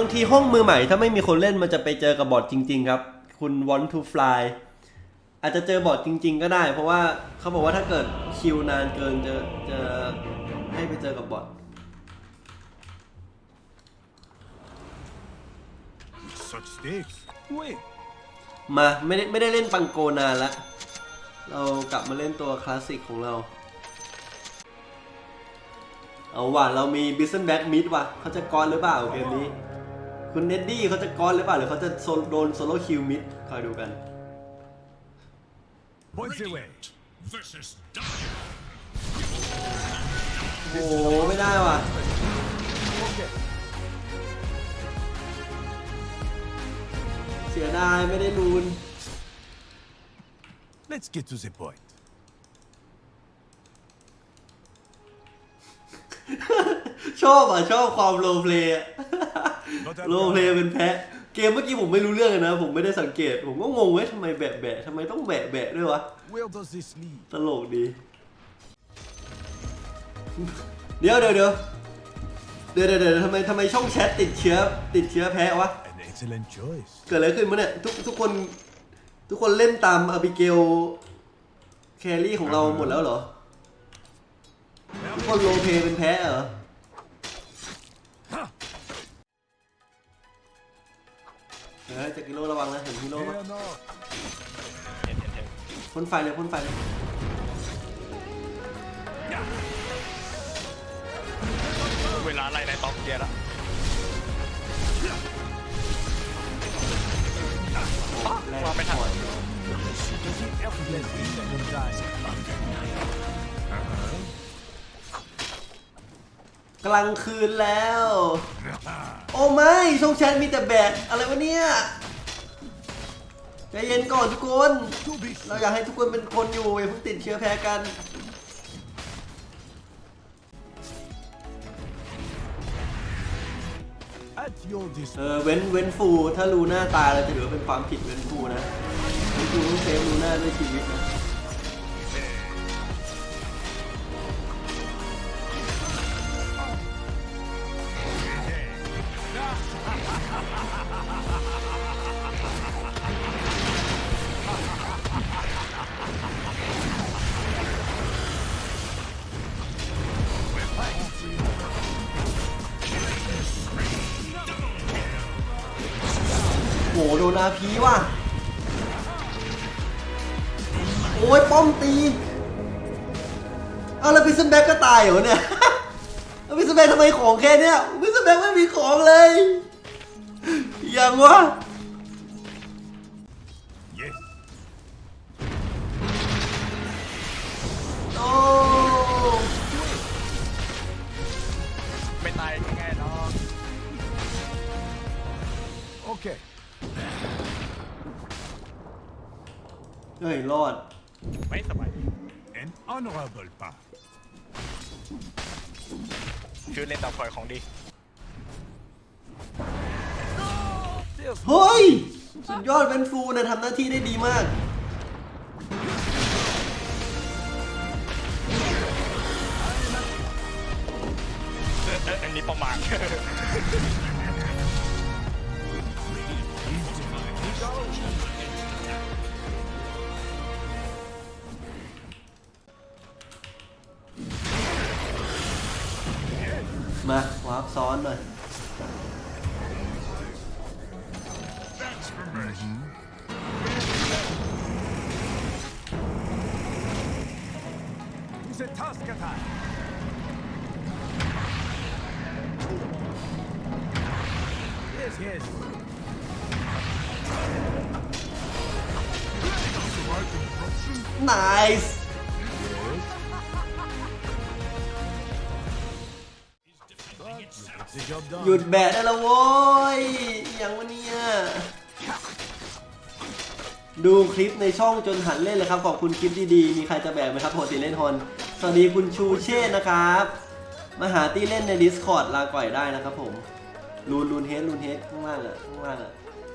างทีห้องมือใหม่ถ้าไม่มีคนเล่นมันจะไปเจอกับบอทจริง ๆ ครับ คุณ want to fly อาจจะเจอบอทจริง ๆ ก็ได้ เพราะว่าเขาบอกว่าถ้าเกิดคิวนานเกินจะจะให้ไปเจอกับบอท Such stakes. Oui. มาไม่ได้ไม่ได้เล่นปังโกนานละเรากลับมาเล่นตัวคลาสสิกของเรา เอาว่ะเรามีบิสเซนแบ็กมิดว่ะเขาจะกอนหรือเปล่าเกมนี้ คุณเน็ดดี้เขาจะกอนหรือเปล่าหรือเขาจะโซนโดนโซโล่คิวมิดคอยดูกัน Points away. versus Dire. โอ้โหไม่ได้ว่ะ เสียดายไม่ได้ลูน Let's get to the point. ชอบอะ ชอบความโลเพลย์ Not โลเพลย์เป็นแพะ เกมเมื่อกี้ผมไม่รู้เรื่องเลยนะ ผมไม่ได้สังเกต ผมก็งงเว้ยทำไมแบะแบะทำไมต้องแบะแบะด้วยวะ Where does this lead? ตลกดีเดี๋ยวเดี๋ยวเดี๋ยวเดี๋ยวเดี๋ยวเดี๋ยวทำไมทำไมช่องแชทติดเชื้อติดเชื้อแพ้วะ An excellent choice. เกิดอะไรขึ้นมะเนี่ยทุกทุกคนทุกคนเล่นตามอาบิเกลแครี่ของเราหมดแล้วเหรอ ทุกคนโลเพเป็นแพ้เหรอ เฮ้ยจากกิโลระวังนะเห็นฮีโร่ปะเห็นเห็นเห็นพ่นไฟเลยพ่นไฟเลยเวลาไล่ในต็อกเกียร์แล้วมาไม่ทัน Let me them die. กลางคืนแล้ว โอ้ไม่ช่องแชทมีแต่แบกอะไรวะเนี่ยใจเย็นก่อนทุกคน Too big. เราอยากให้ทุกคนเป็นคนอยู่อย่าเพิ่งติดเชื้อแพ้กัน At your เอ disposal. อเว้นเว้นฟู ถ้ารู้หน้าตายเราจะถือว่าเป็นความผิดเว้นฟูนะเว้นฟูต้องเซฟรู้หน้าด้วยชีวิตนะ โหโดนอาพีว่ะ โอ้ยป้อมตี เอาแล้วพิซซ์แบ็กก็ตายเหรอเนี่ยแล้วพิซซ์แบ็กทำไมของแค่เนี้ยพิซซ์แบ็กไม่มีของเลย ยังวะ เฮ้ยรอด ไม่สบาย An honorable path. ชื่อเล่นดาวคอยของดี There's เฮ้ย สุดยอดเวนฟูนะทำหน้าที่ได้ดีมาก เออเอออันนี้ประมาณ nice It's the job done. หยุดแบะได้แล้วโว้ยอหย่างวะเนี่ย ดูคลิปในช่องจนหันเล่นเลยครับ ขอบคุณคลิปดีๆ มีใครจะแบกไหมครับโหติเล่นฮอน สวัสดีคุณชูเช่นะครับ มาหาตี้เล่นใน Discord ลาก่อยได้นะครับผม รูนรูนเฮดรูนเฮดข้างล่างอะข้างล่างอะ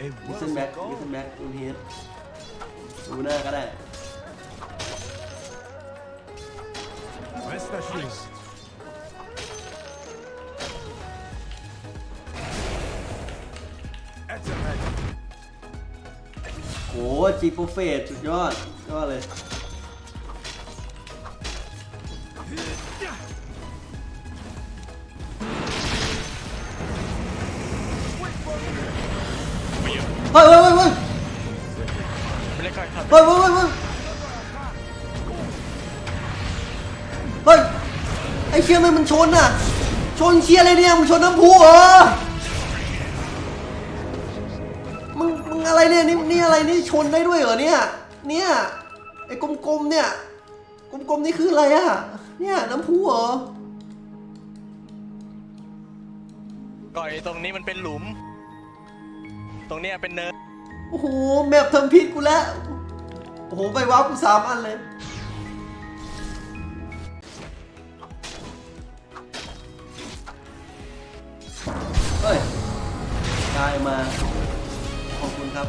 A ลิสเซนแบ็ก ago. ลิสเซนแบ็กรูนเฮดดูหน้าก็ได้ Resta X. Boa, tipo feto, Jota. Olha. ชี่ยมันมันชนอะ ชนเชี่ยอะไรเนี่ยมึงชนน้ำพุเหรอมึงมึงอะไรเนี่ยนี่นี่อะไรนี่ชนได้ด้วยเหรอเนี่ย เนี่ยไอ้กลมๆเนี่ยกลมๆนี่คืออะไรอะ เนี่ยน้ำพุเหรอก่อยตรงนี้มันเป็นหลุม ตรงเนี้ยเป็นเนิน โอ้โหแมปทำพิษกูแล้ว โอ้โหไปว้าวกูสามอันเลย เฮ้ยได้มา ขอบคุณครับ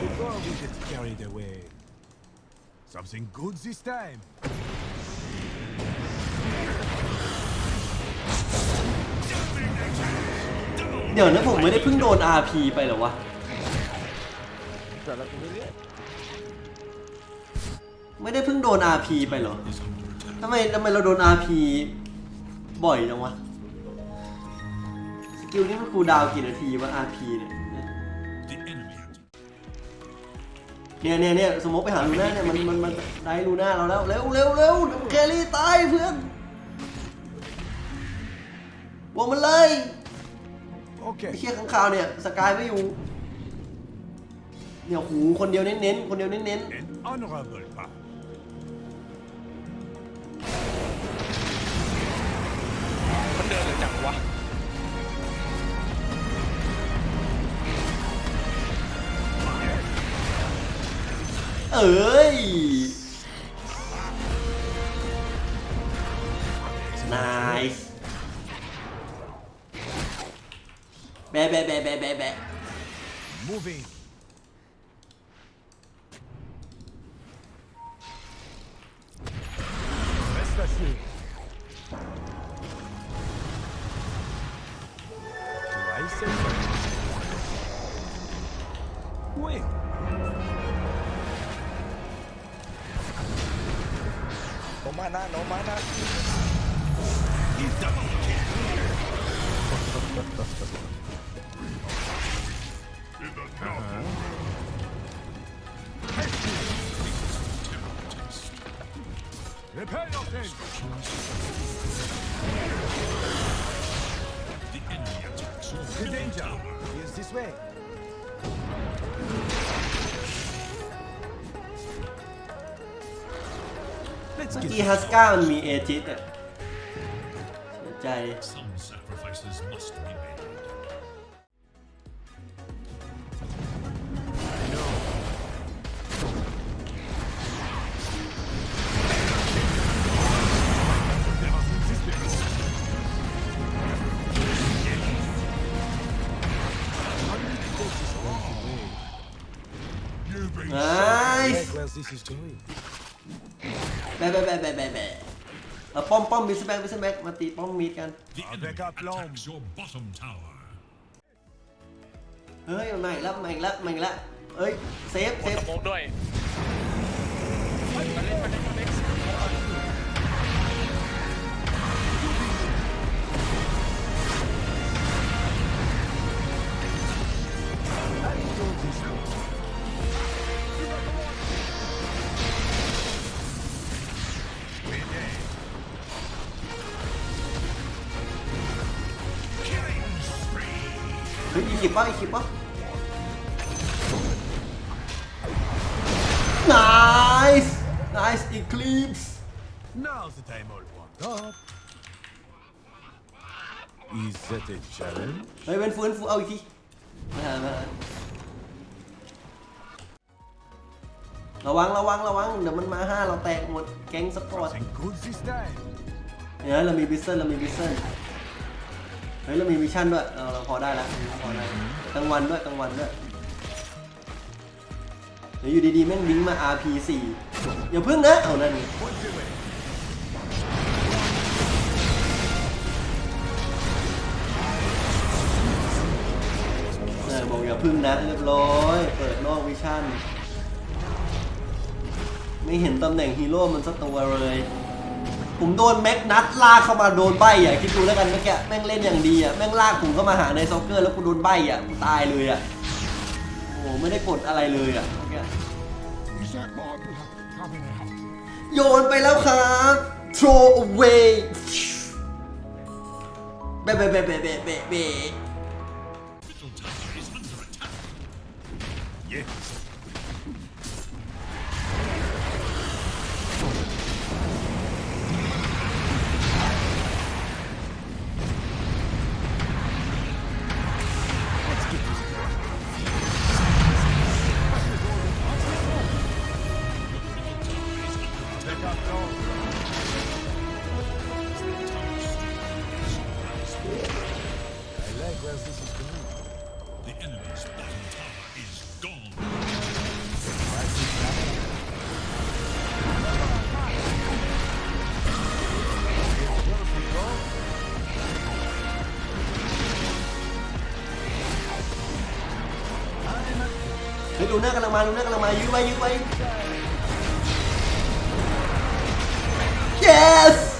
Before we get carried away. Something good this time. เดี๋ยวนะผมไม่ได้เพิ่งโดน RP ไปเหรอวะ ไม่ได้เพิ่งโดน RP ไปเหรอทำไมทำไมเราโดน RP บ่อยจังวะ สกิลนี่มันคูลดาวน์กี่นาทีวะ RP เนี่ย The enemy has เนี่ยเนี่ยเนี่ยสมมติไปหาลูน่าเนี่ยมันมันมันได้ลูน่าเราแล้ว เร็วเร็วเร็วเดี๋ยวแครี่ตายเพื่อนบวกมันเลยไอ้ Okay. เชี่ยข้างคาวเนี่ย สกายไม่อยู่ เนี่ยหูคนเดียวเน้นๆ คนเดียวเน้น An honorable path. มันเดินหรือจังวะๆ เอ้ย nice แบะแบะแบะแบะแบะแบะ Moving. นะโนมานะ Repel yourself. the enemy attacks your The danger is this way. มื่อกี้ฮัสก้ามันมีเอจิตอะเสียใจ Some sacrifices must แบะแบะแบะแบะแบะแบะเอาป้อมป้อมมิสแบ็กมิสแบ็กมาตีป้อมมีดกัน the enemy attacks your bottom tower. เฮ้ยมาอีกแล้วมาอีกแล้วมาอีกแล้วเอ้ยเซฟเซฟ สโมกด้วยมาเล่นมาเล่นมาเล่น เฮ้ยอีกคลิปป่ะอีกคลิปป่ะ nice nice eclipse Now's the time all warmed up. Is that a challenge? เฮ้ยเป็นฟื้นฟูเอาอีกทีไม่ทันไม่ทันระวังระวังระวังเดี๋ยวมันมาห้าเราแตกหมดแก๊งสปอร์ต Something good this time. เนี่ยเรามีบิสเซนเรามีบิสเซน เฮ้ยเรามีมิชชั่นด้วยเราเราพอได้แล้วพอได้กลางวันด้วยกลางวันด้วยเดี๋ยวอยู่ดีๆแม่งลิงก์มา RP4 อย่าพึ่งนะ เอานั่นไงเออบอกอย่าพึ่งนะเรียบร้อย เปิดนอกวิชั่น ไม่เห็นตำแหน่งฮีโร่มันสักตัวเลย ผมโดนแม็กนัทลากเข้ามาโดนใบอะคิดดูแล้วกันเมื่อกี้แม่งเล่นอย่างดีอะแม่งลากผมเข้ามาหาในซ็อกเกอร์แล้วกูโดนใบอะกูตายเลยอะโอ้โหไม่ได้กดอะไรเลยอะเมื่อกี้โยนไปแล้วครับ throw away เบะเบะเบะเบะเบะเบเบะ Yes. เฮ้ยลูน่ากำลังมาลูน่ากำลังมายื้อไว้ยื้อไว้ yes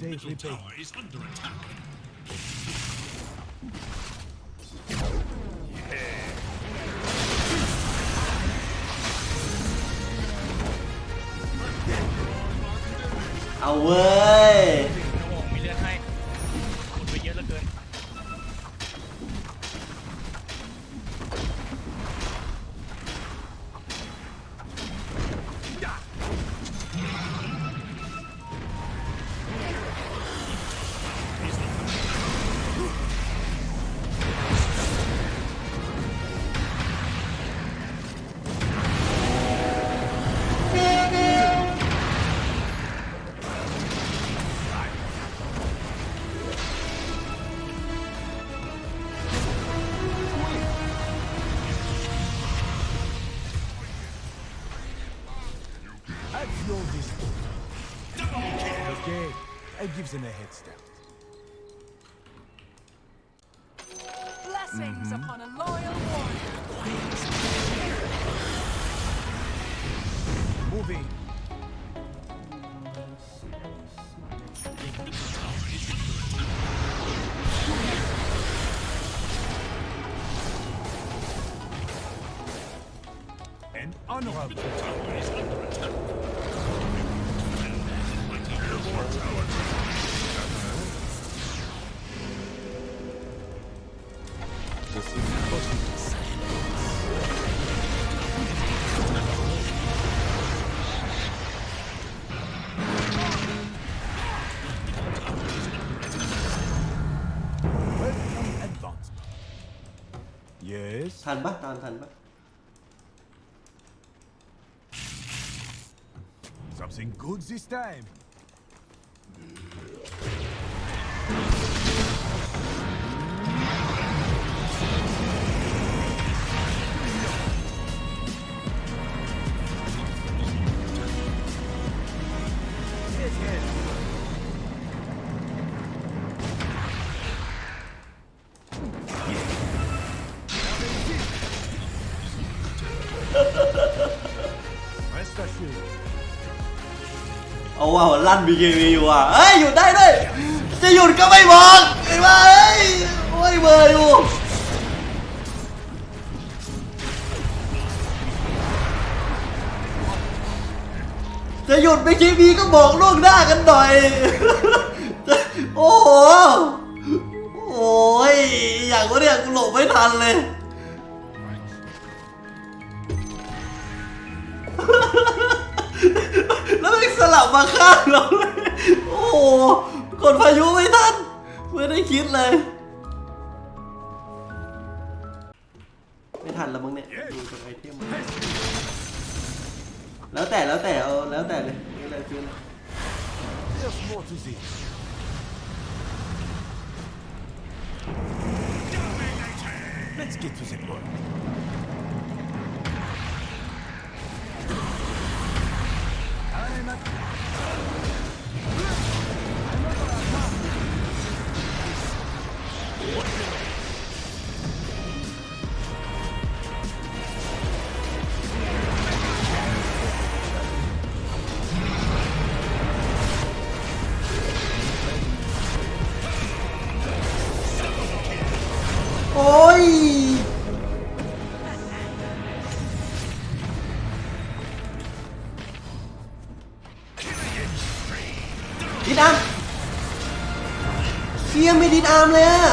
will Your someday middle repay. tower is under attack. เอาเว้ย At your disposal. Okay, I gives him a head start. Blessings mm-hmm. upon a loyal warrior. Moving. An honorable ทันปะตามทันปะ Something good this time. เอาว่าลั่น BKB อยู่อะเอ้ยหยุดได้ด้วย จะหยุดก็ไม่บอกไอ้บ้าเอ้ยโอ้ยเบอร์อยู่จะหยุด BKB ก็บอกล่วงหน้ากันหน่อย โอ้โห โอ้ย อย่างว่าเนี่ยกูหลบไม่ทันเลย แล้วม่งเสลับมาข้างเราเลยโอ้โหกดพายุไม่ทันไม่ได้คิดเลย ไม่ทันแล้วมั้งเนี่ยดูจากไอเทมแล้วแต่แล้วแต่เอาแล้วแต่เลยไม่อะไรคืออะไร What? ดิดอาร์มเลยอะ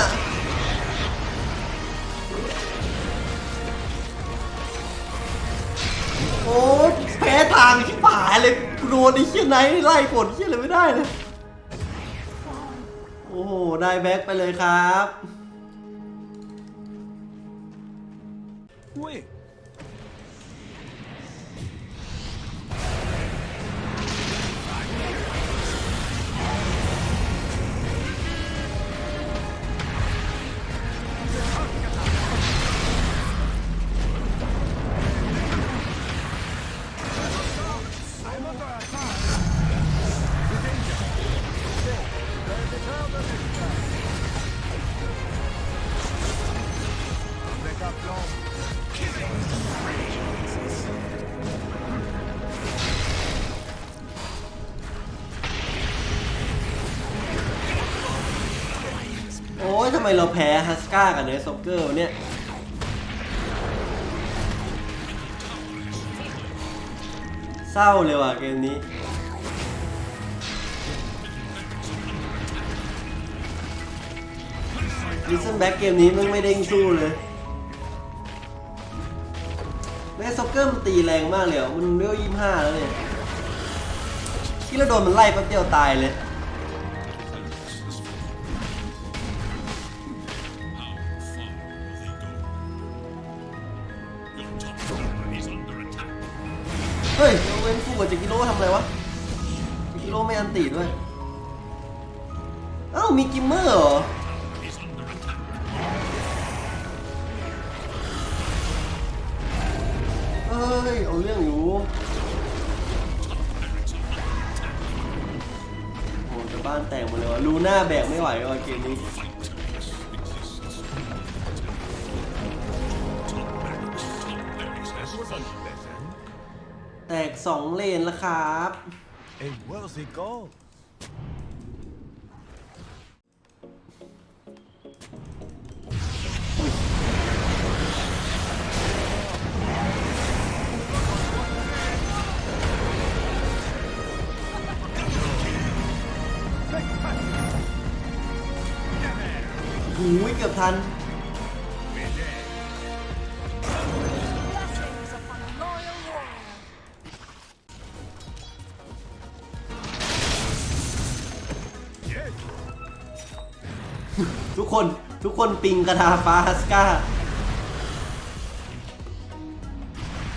โอ้ยแพ้ทางชิบหาเลยกูโดนไอ้เชี่ยไหนไล่กดเชี่ยอะไรไม่ได้เลย โอ้โห ได้แบ็คไปเลยครับ Wait. I'm มเราแพ้ฮัสก้ากับเนสโซเกอร์เนี่ยเศร้าเลยว่ะเกมนี้ ลิซนแบ็กเกมนี้มันไม่เด้งสู้เลยเนสโซเกอร์มันตีแรงมากเลยอะมันเลี้ยวยี่ห้าแล้วเนี่ยที่เราโดนมันไล่แป๊บเดียวตายเลย ตีด้วย เอ้ามีกิมเมอร์เหรอ เอ้ย เอาเรื่องอยู่โอ้จะบ้านแตกหมดเลยวะลูน่าแบกไม่ไหวว่ะเกมนี้แตกสองเลนแล้วครับ A worthy goal. ทุกคนทุกคนปิงกระทาฟ้าฮัสก้า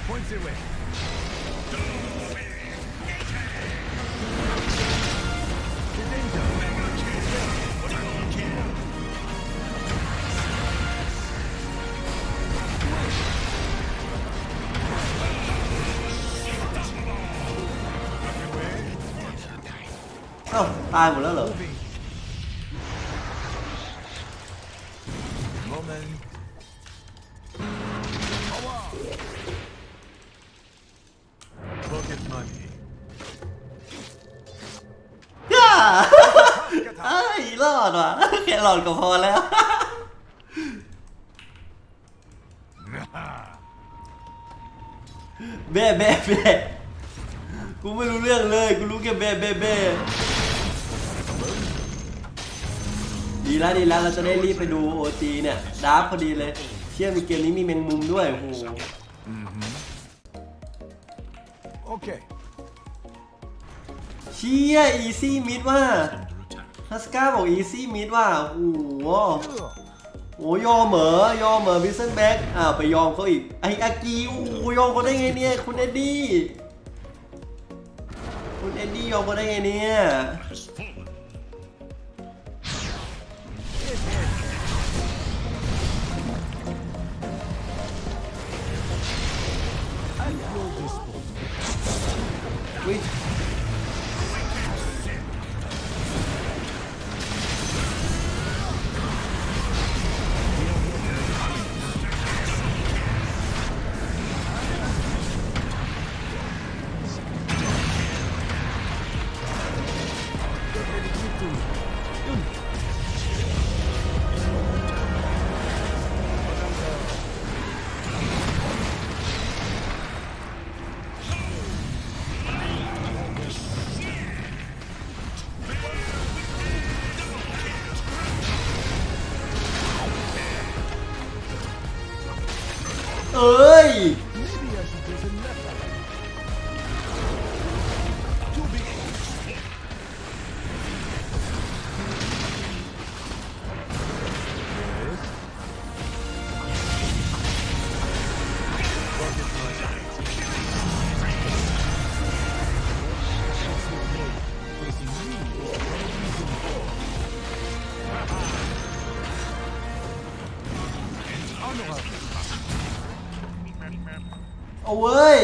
Points away. The danger. Away. เอ้าตายหมดแล้วเหรอ อดก็พอแล้ว เบ้เบ้เบ้กูไม่รู้เรื่องเลย กูรู้แค่เบ้เบ้เบ้ดีแล้วดีแล้วเราจะได้รีบไปดูโอจีเนี่ยดาร์ฟพอดีเลย เชื่อมีเกมนี้มีแมงมุมด้วยโอ้โห Okay. เชี่ยอีซี่มิดว่า ฮัสก้าบอกอีซี่มิดว่าโอ้โหโอ้ยอมเหมอยอมเหมอวิสเซนแบ็กอ้าวไปยอมเขาอีกไออากีโอ้ยอมเขาได้ไงเนี่ยคุณเอ็ดดี้คุณเอ็ดดี้ยอมเขาได้ไงเนี่ย เว้ย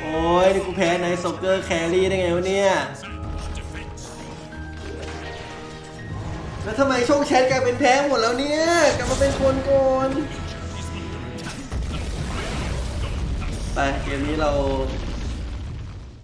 โอ้ยนี่กูแพ้ไนท์ซ็อกเกอร์แครี่ได้ไงวะเนี่ย แล้วทำไมช่องแชทกลายเป็นแพ้หมดแล้วเนี่ย กลับมาเป็นคนก่อนไปเกมนี้เรา